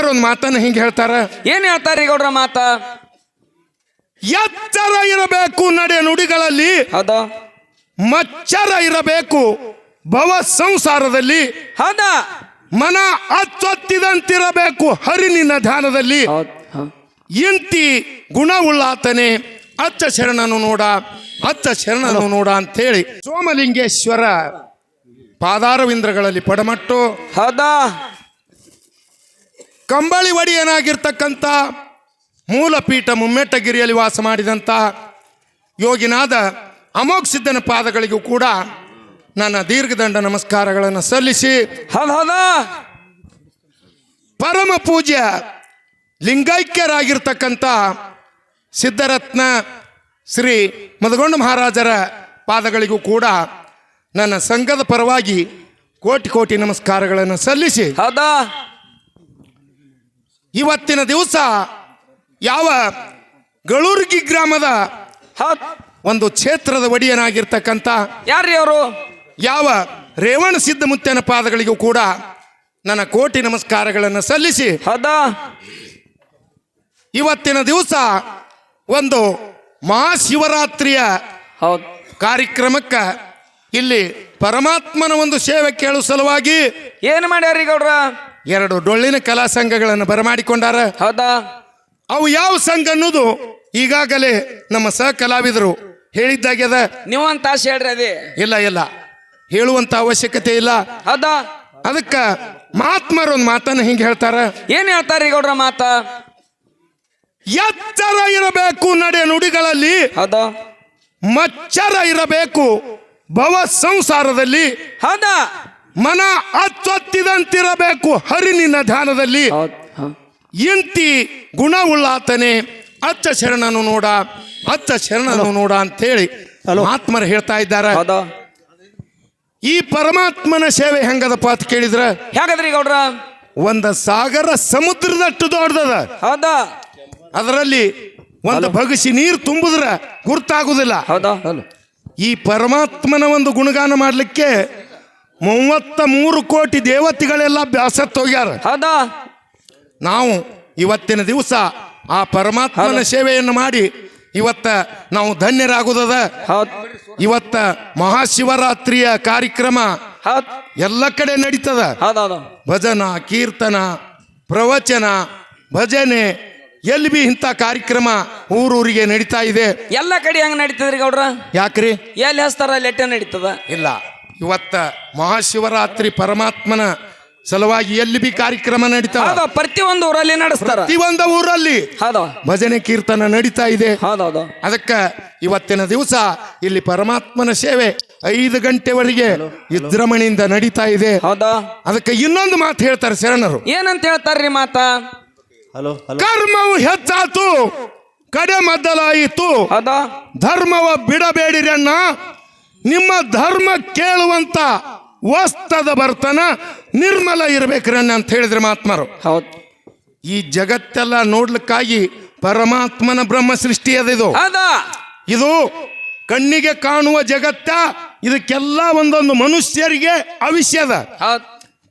ಮಹಾತ್ಮರೊಂದು ಮಾತನ್ನ ಹಿಂಗೆ ಹೇಳ್ತಾರ? ಏನ್ ಹೇಳ್ತಾರ್ರಿ ಗೌಡ್ರ ಮಾತ? ಎಚ್ಚರ ಇರಬೇಕು ನಡೆ ನುಡಿಗಳಲ್ಲಿ. ಹೌದು? ಮಚ್ಚರ ಇರಬೇಕು ಭವ ಸಂಸಾರದಲ್ಲಿ. ಹದ? ಮನ ಅಚ್ಚೊತ್ತಿದಂತಿರಬೇಕು ಹರಿ ನಿನ್ನ ಧ್ಯಾನದಲ್ಲಿ. ಹೌದ್ ಹೌದ್. ಇಂತಿ ಗುಣವುಳ್ಳಾತನೆ ಅಚ್ಚ ಶರಣನು ನೋಡ ಅಚ್ಚ ಶರಣನು ನೋಡ ಅಂತೇಳಿ ಸೋಮಲಿಂಗೇಶ್ವರ ಪಾದಾರವಿಂದ್ರಗಳಲ್ಲಿ ಪಡಮಟ್ಟು. ಹೌದಾ? ಕಂಬಳಿ ಒಡೆಯನಾಗಿರ್ತಕ್ಕಂಥ ಮೂಲಪೀಠ ಮುಮ್ಮೆಟ್ಟಗಿರಿಯಲ್ಲಿ ವಾಸ ಮಾಡಿದಂಥ ಯೋಗಿನಾದ ಅಮೋಘ ಸಿದ್ಧನ ಪಾದಗಳಿಗೂ ಕೂಡ ನನ್ನ ದೀರ್ಘದಂಡ ನಮಸ್ಕಾರಗಳನ್ನು ಸಲ್ಲಿಸಿ ಪರಮ ಪೂಜ್ಯ ಲಿಂಗೈಕ್ಯರಾಗಿರ್ತಕ್ಕಂಥ ಸಿದ್ಧರತ್ನ ಶ್ರೀ ಮದಗೊಂಡ ಮಹಾರಾಜರ ಪಾದಗಳಿಗೂ ಕೂಡ ನನ್ನ ಸಂಘದ ಪರವಾಗಿ ಕೋಟಿ ಕೋಟಿ ನಮಸ್ಕಾರಗಳನ್ನು ಸಲ್ಲಿಸಿ ಹೌದಾ? ಇವತ್ತಿನ ದಿವಸ ಯಾವ ಗಳೂರ್ಗಿ ಗ್ರಾಮದ ಒಂದು ಕ್ಷೇತ್ರದ ಒಡೆಯನಾಗಿರ್ತಕ್ಕಂಥ ಯಾರ್ರಿ ಅವರು? ಯಾವ ರೇವಣ ಸಿದ್ಧ ಮುತ್ತನ ಪಾದಗಳಿಗೂ ಕೂಡ ನನ್ನ ಕೋಟಿ ನಮಸ್ಕಾರಗಳನ್ನು ಸಲ್ಲಿಸಿ ಹೌದಾ? ಇವತ್ತಿನ ದಿವಸ ಒಂದು ಮಹಾಶಿವರಾತ್ರಿಯ ಕಾರ್ಯಕ್ರಮಕ್ಕ ಕಾರ್ಯಕ್ರಮಕ್ಕೆ ಇಲ್ಲಿ ಪರಮಾತ್ಮನ ಒಂದು ಸೇವೆ ಕೇಳುವ ಸಲುವಾಗಿ ಏನು ಮಾಡ್ಯಾರ್ರಿ ಗೌಡ್ರ? ಎರಡು ಡೊಳ್ಳಿನ ಕಲಾ ಸಂಘಗಳನ್ನು ಬರಮಾಡಿಕೊಂಡಾರ? ಹೌದಾ? ಅವು ಯಾವ ಸಂಘ ಅನ್ನೋದು ಈಗಾಗಲೇ ನಮ್ಮ ಸಹ ಕಲಾವಿದರು ಹೇಳಿದ್ದಾಗ್ಯದ? ನೀವು ಅಂತ ಹೇಳ್ರಿ ಅದೇ. ಇಲ್ಲ ಇಲ್ಲ. ಹೇಳುವಂತ ಅವಶ್ಯಕತೆ ಇಲ್ಲ. ಹೌದಾ? ಅದಕ್ಕೆ ಮಹಾತ್ಮರೊಂದು ಮಾತನ್ನು ಹಿಂಗೆ ಹೇಳ್ತಾರ. ಏನ್ ಹೇಳ್ತಾರ ಈಗ ಅವ್ರ ಮಾತ? ಎಚ್ಚರ ಇರಬೇಕು ನಡೆ ನುಡಿಗಳಲ್ಲಿ. ಹೌದಾ? ಮಚ್ಚರ ಇರಬೇಕು ಭವ ಸಂಸಾರದಲ್ಲಿ. ಹೌದಾ? ಮನ ಅಚ್ಚೊತ್ತಿದಂತಿರಬೇಕು ಹರಿ ನಿನ್ನ ಧ್ಯಾನದಲ್ಲಿ. ಇಂತಿ ಗುಣ ಉಳ್ಳಾತನೆ ಗುಣವುಳ್ಳಾತನೆ ಅಚ್ಚ ಶರಣನು ನೋಡ ಅಚ್ಚ ಶರಣನು ನೋಡ ಅಂತೇಳಿ ಮಹಾತ್ಮರು ಹೇಳ್ತಾ ಇದ್ದಾರೆ. ಹೌದಾ? ಈ ಪರಮಾತ್ಮನ ಸೇವೆ ಹೆಂಗದಪ್ಪ ಅಂತ ಕೇಳಿದ್ರ? ಹೇಗದ್ರಿ ಗೌಡ್ರ? ಒಂದ ಸಾಗರ ಸಮುದ್ರದಷ್ಟು ದೊಡ್ಡದ. ಹೌದಾ? ಅದರಲ್ಲಿ ಒಂದು ಬಗಸಿ ನೀರು ತುಂಬುದ್ರ ಗುರ್ತಾಗುದಿಲ್ಲ. ಹೌದಾ? ಈ ಪರಮಾತ್ಮನ ಒಂದು ಗುಣಗಾನ ಮಾಡಲಿಕ್ಕೆ ಮೂವತ್ತ ಮೂರು ಕೋಟಿ ದೇವತೆಗಳೆಲ್ಲ ಬ್ಯಾಸತ್ತೋಗ್ಯಾರ. ಹೌದಾ? ನಾವು ಇವತ್ತಿನ ದಿವಸ ಆ ಪರಮಾತ್ಮನ ಸೇವೆಯನ್ನು ಮಾಡಿ ಇವತ್ತ ನಾವು ಧನ್ಯರಾಗುದದ. ಇವತ್ತ ಮಹಾಶಿವರಾತ್ರಿಯ ಕಾರ್ಯಕ್ರಮ ಎಲ್ಲ ಕಡೆ ನಡೀತದ. ಭಜನ ಕೀರ್ತನ ಪ್ರವಚನ ಭಜನೆ ಎಲ್ಲಿ ಬಿ ಇಂಥ ಕಾರ್ಯಕ್ರಮ ಊರೂರಿಗೆ ನಡೀತಾ ಇದೆ. ಎಲ್ಲ ಕಡೆ ಹೆಂಗ್ ನಡೀತದ್ರಿ ಗೌಡ್ರ? ಯಾಕ್ರಿ? ಎಲ್ಲಿ ಹಸ್ತಾರ ಲೆಟ್ಟೆ ನಡೀತದ? ಇಲ್ಲ. ಇವತ್ತ ಮಹಾಶಿವರಾತ್ರಿ ಪರಮಾತ್ಮನ ಸಲುವಾಗಿ ಎಲ್ಲಿ ಬಿ ಕಾರ್ಯಕ್ರಮ ನಡೀತಾ ಹೌದಾ ಪ್ರತಿ ಒಂದು ಊರಲ್ಲಿ ನಡೆಸ್ತಾರ. ಪ್ರತಿಯೊಂದು ಊರಲ್ಲಿ ಹೌದಾ. ಭಜನೆ ಕೀರ್ತನ ನಡೀತಾ ಇದೆ. ಹೌದೌದು ಅದಕ್ಕೆ ಇವತ್ತಿನ ದಿವಸ ಇಲ್ಲಿ ಪರಮಾತ್ಮನ ಸೇವೆ ಐದು ಗಂಟೆವರೆಗೆ ವಿಜೃಂಭಣೆಯಿಂದ ನಡೀತಾ ಇದೆ. ಹೌದಾ. ಅದಕ್ಕೆ ಇನ್ನೊಂದು ಮಾತು ಹೇಳ್ತಾರೆ ಶರಣರು. ಏನಂತ ಹೇಳ್ತಾರ್ರಿ ಮಾತ? Hello hello. ಕರ್ಮವು ಹೆಚ್ಚಾತು ಕಡೆ ಮದ್ದಲಾಯಿತು. ಹೌದಾ. ಧರ್ಮವ ಬಿಡಬೇಡಿರಣ್ಣ ನಿಮ್ಮ ಧರ್ಮ ಕೇಳುವಂತ ವಸ್ತದ ಬರ್ತನ ನಿರ್ಮಲ ಇರ್ಬೇಕ್ರಣ್ಣ ಅಂತ ಹೇಳಿದ್ರೆ ಮಹಾತ್ಮರು. ಹೌದು. ಈ ಜಗತ್ತೆಲ್ಲ ನೋಡ್ಲಿಕ್ಕಾಗಿ ಪರಮಾತ್ಮನ ಬ್ರಹ್ಮ ಸೃಷ್ಟಿ ಅದಿದು ಇದು. ಕಣ್ಣಿಗೆ ಕಾಣುವ ಜಗತ್ತ ಇದಕ್ಕೆಲ್ಲ ಒಂದೊಂದು ಮನುಷ್ಯರಿಗೆ ಅವಿಷ್ಯದ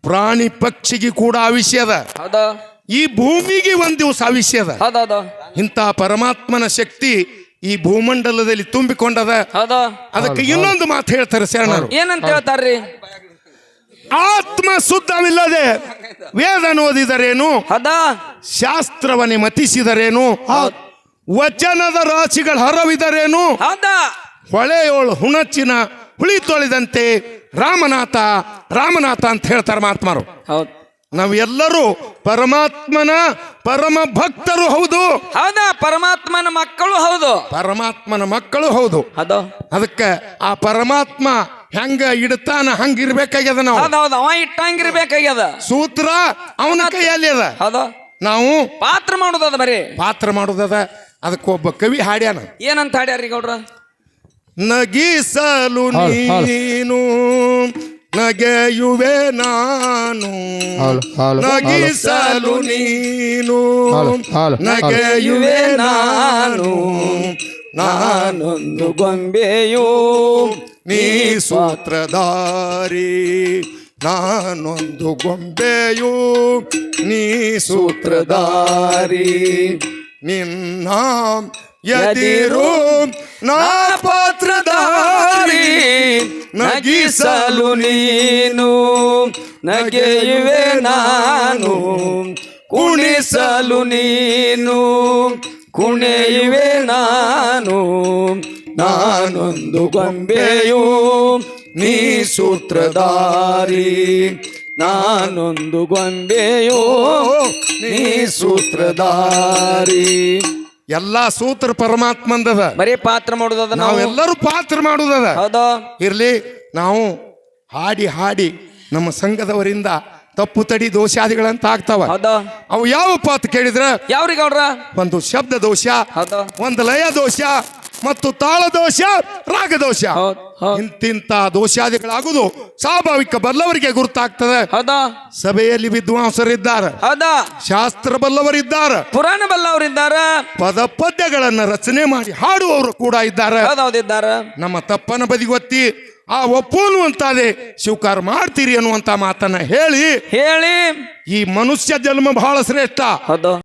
ಪ್ರಾಣಿ ಪಕ್ಷಿಗೆ ಕೂಡ ಅವಿಷ್ಯದ ಈ ಭೂಮಿಗೆ ಒಂದು ದಿವಸ ಅವಿಷ್ಯದ ಇಂತಹ ಪರಮಾತ್ಮನ ಶಕ್ತಿ ಈ ಭೂಮಂಡಲದಲ್ಲಿ ತುಂಬಿಕೊಂಡದ? ಹೌದಾ? ಅದಕ್ಕೆ ಇನ್ನೊಂದು ಮಾತು ಹೇಳ್ತಾರೆ ಶರಣರು. ಏನಂತ ಹೇಳ್ತಾರ್ರಿ? ಆತ್ಮ ಶುದ್ಧವಿಲ್ಲದೆ ವೇದ ಓದಿದರೇನು? ಹೌದಾ? ಶಾಸ್ತ್ರವನ್ನೇ ಮತಿಸಿದರೇನು? ವಚನದ ರಾಶಿಗಳ ಹರವಿದರೇನು? ಹೌದಾ? ಹೊಳೆಯೋಳು ಹುಣಚಿನ ಹುಳಿ ತೊಳೆದಂತೆ ರಾಮನಾಥ ರಾಮನಾಥ ಅಂತ ಹೇಳ್ತಾರೆ ಮಹಾತ್ಮರು ಹೌದ್. ನಾವೆಲ್ಲರೂ ಪರಮಾತ್ಮನ ಪರಮ ಭಕ್ತರು ಹೌದು. ಹೌದಾ? ಪರಮಾತ್ಮನ ಮಕ್ಕಳು ಹೌದು. ಪರಮಾತ್ಮನ ಮಕ್ಕಳು ಹೌದು. ಹೌದು. ಅದಕ್ಕೆ ಆ ಪರಮಾತ್ಮ ಹೆಂಗ ಇಡ್ತಾನ ಹಂಗ ಇರ್ಬೇಕಾಗ್ಯದ ನಾವು ಹೌದೌದು ಅವ ಇಟ್ಟಂಗಿರ್ಬೇಕಾಗ್ಯದ. ಸೂತ್ರ ಅವನ ಕೈಯಲ್ಲಿ ಅದ. ಹೌದು. ನಾವು ಪಾತ್ರ ಮಾಡೋದದ ಬರೀ? ಪಾತ್ರ ಮಾಡೋದದ. ಅದಕ್ಕೆ ಒಬ್ಬ ಕವಿ ಹಾಡ್ಯಾನ. ಏನಂತ ಹಾಡ್ಯಾರ್ರಿ ಗೌಡ್ರ? ನಗಿಸಲು ನೀನು ನಗೆಯುವೆ ನಾನು. ನಗಿಸಲು ನೀನು. ನಗೆಯುವೆ ನಾನು. ನಾನೊಂದು ಗೊಂಬೆಯು. ನೀ ಸೂತ್ರಧಾರಿ. ನಾನೊಂದು ಗೊಂಬೆಯು. ನೀ ಸೂತ್ರಧಾರಿ. ನಿನ್ನ ಎದಿರು ನಾ ಪಾತ್ರಧಾರಿ ನಗಿಸಲು ನೀನು, ನಗೆಯುವೆ ನಾನು. ಕುಣಿಸಲು ನೀನು, ಕುಣಿಯುವೆ ನಾನು. ನಾನೊಂದು ಗೊಂಬೆಯು ನೀ ಸೂತ್ರಧಾರಿ. ನಾನೊಂದು ಗೊಂಬೆಯೋ ನೀ ಸೂತ್ರಧಾರಿ. ಎಲ್ಲಾ ಸೂತ್ರ ಪರಮಾತ್ಮಂದದ. ಬರೀ ಪಾತ್ರ ಮಾಡೋದದ ನಾವು? ನಾವೆಲ್ಲರೂ ಪಾತ್ರ ಮಾಡುದದ. ಹೌದು. ಇರ್ಲಿ ನಾವು ಹಾಡಿ ಹಾಡಿ ನಮ್ಮ ಸಂಘದವರಿಂದ ತಪ್ಪು ತಡಿ ದೋಷಾದಿಗಳಂತ ಆಗ್ತಾವ. ಅವು ಯಾವ ಪಾತ್ ಕೇಳಿದ್ರ? ಯಾವ್ರಿಗೆ ಅವ್ರ? ಒಂದು ಶಬ್ದ ದೋಷ ಒಂದು ಲಯ ದೋಷ ಮತ್ತು ತಾಳ ದೋಷ ರಾಗ ದೋಷ. ಇಂತಿಂತ ದೋಷಾದಿಗಳಾಗುದು. ಸ್ವಾಭಾವಿಕ ಬಲ್ಲವರಿಗೆ ಗುರುತಾಗ್ತದೆ. ಹೌದಾ? ಸಭೆಯಲ್ಲಿ ವಿದ್ವಾಂಸರಿದ್ದಾರೆ. ಹೌದಾ? ಶಾಸ್ತ್ರ ಬಲ್ಲವರಿದ್ದಾರೆ. ಪುರಾಣ ಬಲ್ಲವರಿದ್ದಾರೆ. ಪದ ಪದ್ಯಗಳನ್ನ ರಚನೆ ಮಾಡಿ ಹಾಡುವವರು ಕೂಡ ಇದ್ದಾರೆ. ಹೌದೌದಿದ್ದಾರ. ನಮ್ಮ ತಪ್ಪನ ಬದಿಗೊತ್ತಿ ಆ ಒಪ್ಪು ಅನ್ನುವಂತಾದೆ ಸ್ವೀಕಾರ ಮಾಡ್ತೀರಿ ಅನ್ನುವಂತ ಮಾತನ್ನ ಹೇಳಿ ಹೇಳಿ. ಈ ಮನುಷ್ಯ ಜನ್ಮ ಬಹಳ ಶ್ರೇಷ್ಠ. ಹೌದು.